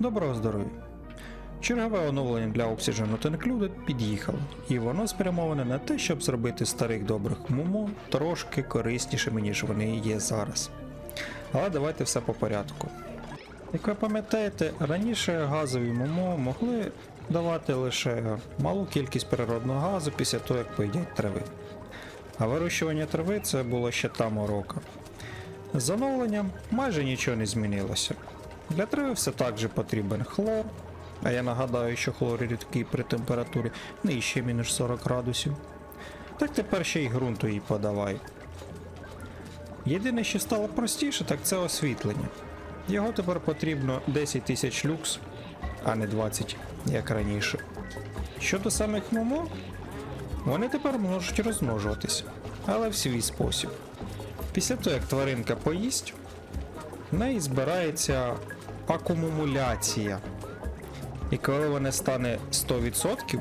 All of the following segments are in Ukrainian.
Доброго здоров'я! Чергове оновлення для Oxygen Not Included під'їхало, і воно спрямоване на те, щоб зробити старих добрих мумо трошки кориснішими, ніж вони є зараз. Але давайте все по порядку. Як ви пам'ятаєте, раніше газові мумо могли давати лише малу кількість природного газу після того, як поїдять трави. А вирощування трави це було ще та морока. З оновленням майже нічого не змінилося. Для трави все так потрібен хлор, а я нагадаю, що хлор рідкий при температурі нижче мінус 40 градусів. Так тепер ще й ґрунту їй подавай. Єдине, що стало простіше, так це освітлення. Його тепер потрібно 10 тисяч люкс, а не 20, як раніше. Щодо самих момо, вони тепер можуть розмножуватися, але в свій спосіб. Після того, як тваринка поїсть, в неї збирається акумуляція. І коли вона стане 100%,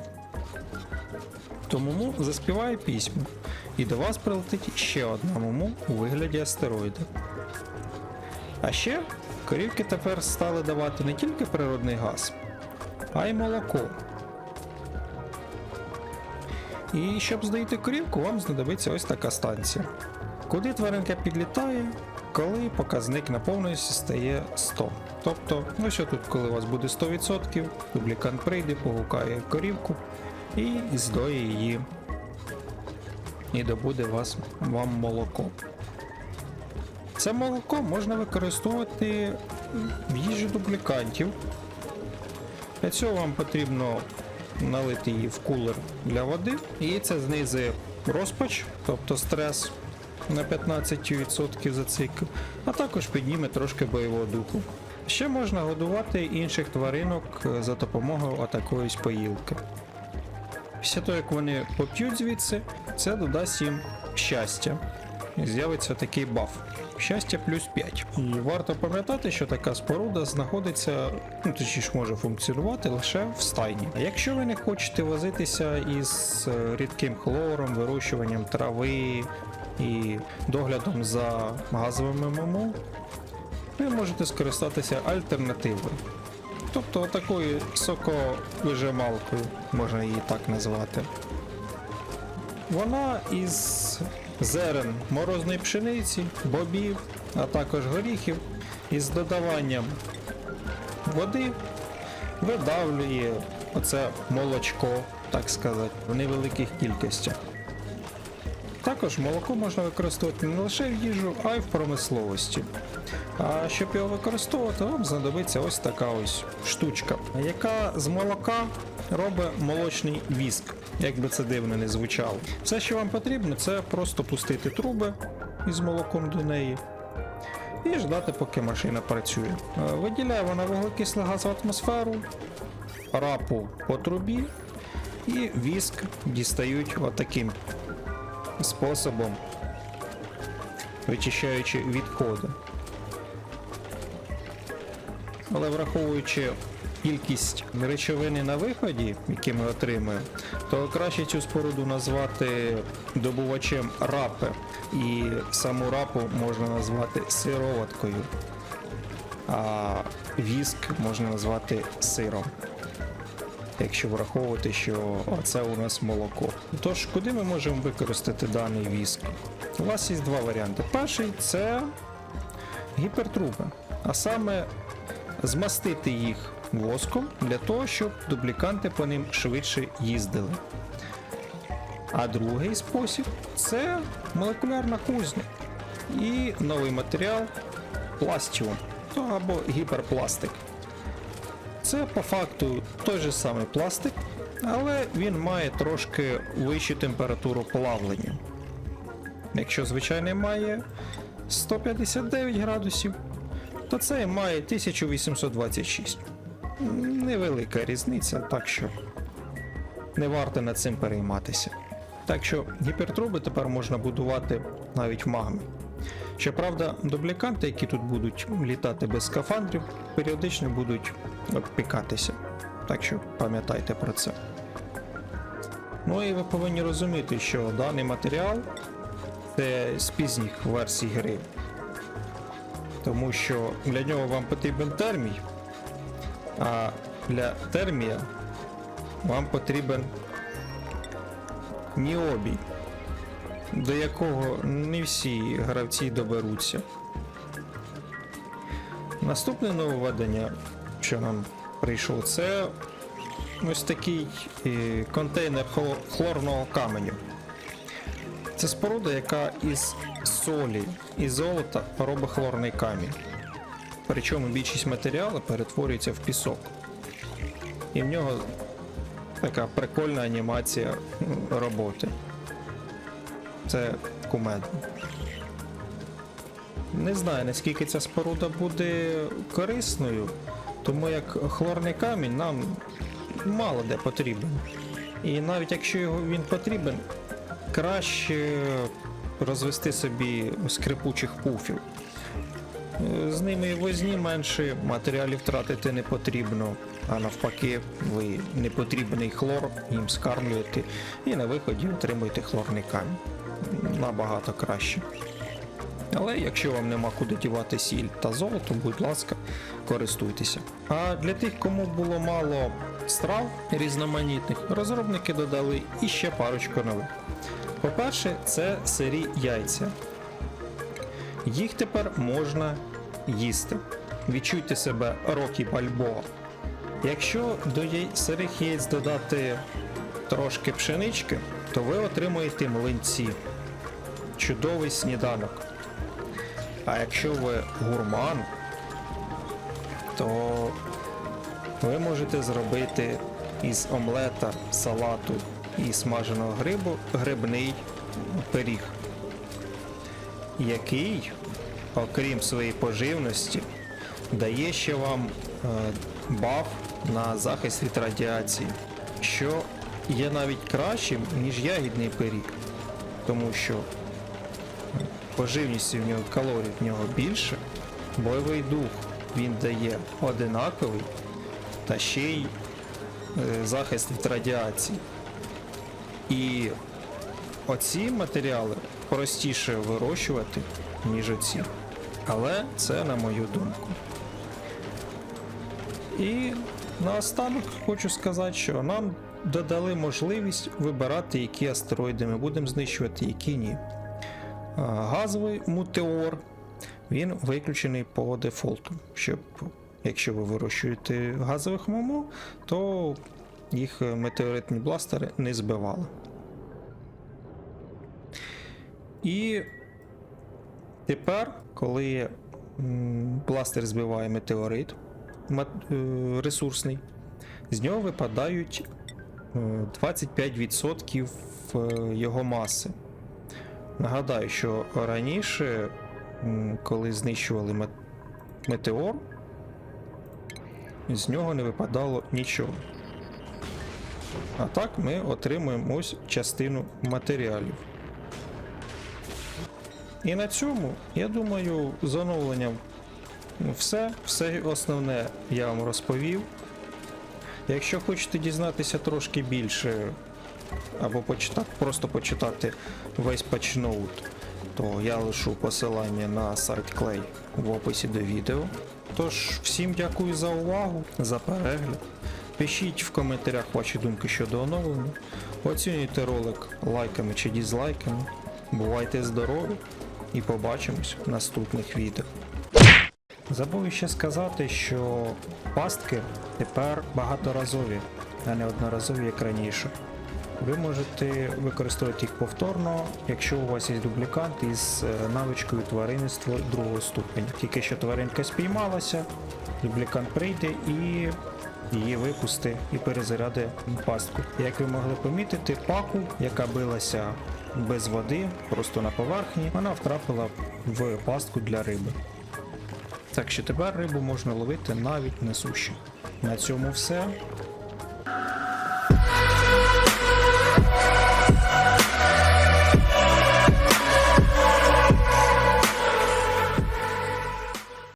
то муму заспіває пісню. І до вас прилетить ще одна муму у вигляді астероїда. А ще корівки тепер стали давати не тільки природний газ, а й молоко. І щоб здоїти корівку, вам знадобиться ось така станція. Куди тваринка підлітає, коли показник наповненості стає 100. Тобто, ну що тут, коли у вас буде 100%, публікант прийде, погукає корівку і здоє її. І добуде вас, вам молоко. Це молоко можна використовувати в їжі дублікантів. Для цього вам потрібно налити її в кулер для води, і це знизить розпач, тобто стрес на 15% за цикл, а також підніме трошки бойового духу. Ще можна годувати інших тваринок за допомогою отакої поїлки. Після того, як вони поп'ють звідси, це додасть їм щастя. І з'явиться такий баф. Щастя плюс 5. І варто пам'ятати, що така споруда знаходиться, ну точніше може функціонувати лише в стайні. А якщо ви не хочете возитися із е, рідким хлором, вирощуванням трави і доглядом за газовими мому, ви можете скористатися альтернативою. Тобто такою соковижималкою, можна її так назвати. Вона із зерен морозної пшениці, бобів, а також горіхів із додаванням води видавлює оце молочко, так сказати, в невеликих кількостях. Також молоко можна використовувати не лише в їжу, а й в промисловості. А щоб його використовувати, вам знадобиться ось така ось штучка, яка з молока робить молочний віск, як би це дивно не звучало. Все, що вам потрібно, це просто пустити труби із молоком до неї і ждати, поки машина працює. Е, Виділяє вона вуглекислий газ в атмосферу, рапу по трубі, і віск дістають отаким способом, вичищаючи відходи. Але враховуючи кількість речовини на виході, які ми отримуємо, то краще цю споруду назвати добувачем рапи. І саму рапу можна назвати сироваткою, а віск можна назвати сиром. Якщо враховувати, що це у нас молоко. Тож, куди ми можемо використати даний віск? У вас є два варіанти. Перший це гіпертруби, а саме змастити їх воском для того, щоб дубліканти по ним швидше їздили. А другий спосіб це молекулярна кузня і новий матеріал пластіум або гіперпластик. Це по факту той же самий пластик, але він має трошки вищу температуру плавлення. Якщо звичайний має 159 градусів, то цей має 1826. Невелика різниця, так що не варто над цим перейматися. Так що гіпертруби тепер можна будувати навіть в магмі. Щоправда, дубліканти, які тут будуть літати без скафандрів, періодично будуть обпікатися. Так що пам'ятайте про це. Ну і ви повинні розуміти, що даний матеріал це з пізніх версій гри. Тому що для нього вам потрібен термій, А для термія вам потрібен ніобій, до якого не всі гравці доберуться. Наступне нововведення, що нам прийшло, це ось такий е, контейнер хлорного каменю. Це споруда, яка із солі і золота робить хлорний камінь. Причому більшість матеріалу перетворюється в пісок. І в нього така прикольна анімація роботи. Це кумедно. Не знаю, наскільки ця споруда буде корисною, тому як хлорний камінь нам мало де потрібен. І навіть якщо він потрібен, краще розвести собі скрипучих пуфів. З ними і возні менше, матеріалів тратити не потрібно, а навпаки, ви непотрібний хлор їм скармлюєте і на виході отримуєте хлорний камінь. Набагато краще. Але якщо вам нема куди дівати сіль та золото, будь ласка, користуйтеся. А для тих, кому було мало страв різноманітних, розробники додали іще парочку нових. По-перше, це сирі яйця. Їх тепер можна їсти. Відчуйте себе Рокі Бальбоа. Якщо до сирих яєць додати трошки пшенички, то ви отримуєте млинці. Чудовий сніданок. А якщо ви гурман, то ви можете зробити із омлета, салату і смаженого грибу грибний пиріг, який, окрім своєї поживності, дає ще вам е, баф на захист від радіації, що є навіть кращим, ніж ягідний пиріг, тому що поживністю в нього калорій в нього більше, бойовий дух він дає одинаковий, та ще й е, захист від радіації. І оці матеріали простіше вирощувати, ніж оці. Але це на мою думку. І наостанок хочу сказати, що нам додали можливість вибирати, які астероїди ми будемо знищувати, які ні. Газовий мутеор він виключений по дефолту, щоб якщо ви вирощуєте газових момо, то їх е, метеоритні бластери не збивали. І тепер, коли бластер збиває метеорит е, ресурсний, з нього випадають е, 25% е, його маси. Нагадаю, що раніше, коли знищували метеор, з нього не випадало нічого. А так ми отримуємо ось частину матеріалів. І на цьому, я думаю, з оновленням все. Все основне я вам розповів. Якщо хочете дізнатися трошки більше, або почитати, просто почитати весь патчноут, то я лишу посилання на сайт Clay в описі до відео. Тож, всім дякую за увагу, за перегляд. Пишіть в коментарях ваші думки щодо оновлення. Оцінюйте ролик лайками чи дізлайками. Бувайте здорові і побачимось в наступних відео. Забув ще сказати, що пастки тепер багаторазові, а не одноразові, як раніше. Ви можете використовувати їх повторно, якщо у вас є дублікант із е, навичкою тваринництва другого ступеня. Тільки що тваринка спіймалася, дублікант прийде і її випусти і перезаряде пастку. Як ви могли помітити, паку, яка билася без води, просто на поверхні, вона втрапила в пастку для риби. Так що тепер рибу можна ловити навіть на суші. На цьому все.